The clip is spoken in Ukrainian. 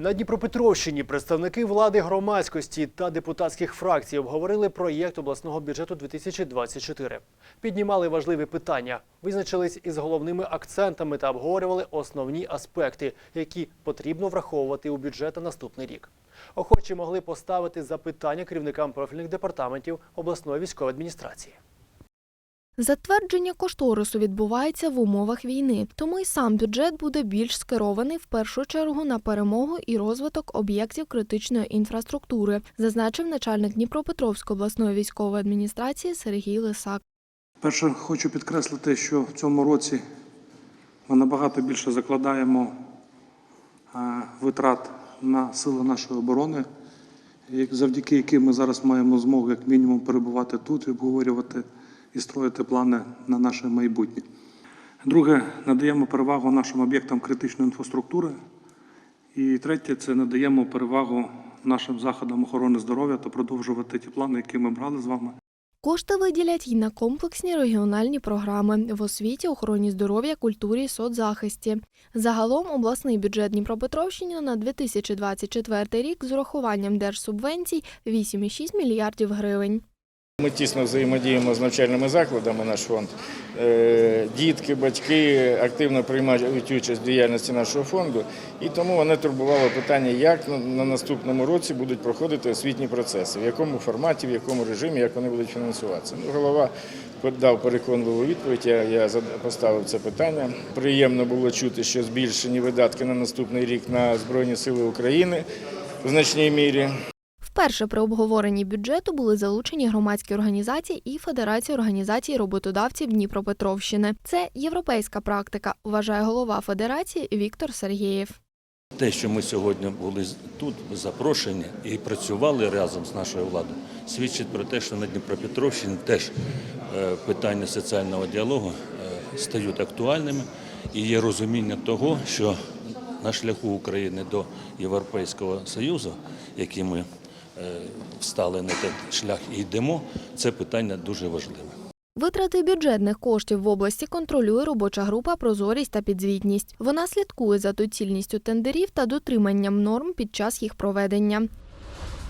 На Дніпропетровщині представники влади громадськості та депутатських фракцій обговорили проєкт обласного бюджету 2024. Піднімали важливі питання, визначились із головними акцентами та обговорювали основні аспекти, які потрібно враховувати у бюджет на наступний рік. Охочі могли поставити запитання керівникам профільних департаментів обласної військової адміністрації. Затвердження кошторису відбувається в умовах війни, тому й сам бюджет буде більш скерований в першу чергу на перемогу і розвиток об'єктів критичної інфраструктури, зазначив начальник Дніпропетровської обласної військової адміністрації Сергій Лисак. Перше, хочу підкреслити, що в цьому році ми набагато більше закладаємо е, витрат на сили нашої оборони, завдяки яким ми зараз маємо змогу як мінімум перебувати тут і обговорювати і строїти плани на наше майбутнє. Друге, надаємо перевагу нашим об'єктам критичної інфраструктури. І третє, це надаємо перевагу нашим заходам охорони здоров'я та продовжувати ті плани, які ми брали з вами. Кошти виділять й на комплексні регіональні програми в освіті, охороні здоров'я, культурі соцзахисті. Загалом обласний бюджет Дніпропетровщини на 2024 рік з урахуванням держсубвенцій 8,6 мільярдів гривень. Ми тісно взаємодіємо з навчальними закладами, наш фонд. Е, Дітки, батьки активно приймають участь в діяльності нашого фонду, і тому вони турбували питання, як на- на наступному році будуть проходити освітні процеси, в якому форматі, в якому режимі, як вони будуть фінансуватися. Ну, голова дав переконливу відповідь. Я поставив це питання. Приємно було чути, що збільшені видатки на наступний рік на Збройні Сили України в значній мірі. Вперше при обговоренні бюджету були залучені громадські організації і Федерація організацій роботодавців Дніпропетровщини. Це європейська практика, вважає голова федерації Віктор Сергієв. Те, що ми сьогодні були тут запрошені і працювали разом з нашою владою, свідчить про те, що на Дніпропетровщині теж е, питання соціального діалогу е, стають актуальними і є розуміння того, що на шляху України до Європейського Союзу, який ми встали на той шлях і йдемо, це питання дуже важливе. Витрати бюджетних коштів в області контролює робоча група Прозорість та підзвітність. Вона слідкує за доцільністю тендерів та дотриманням норм під час їх проведення.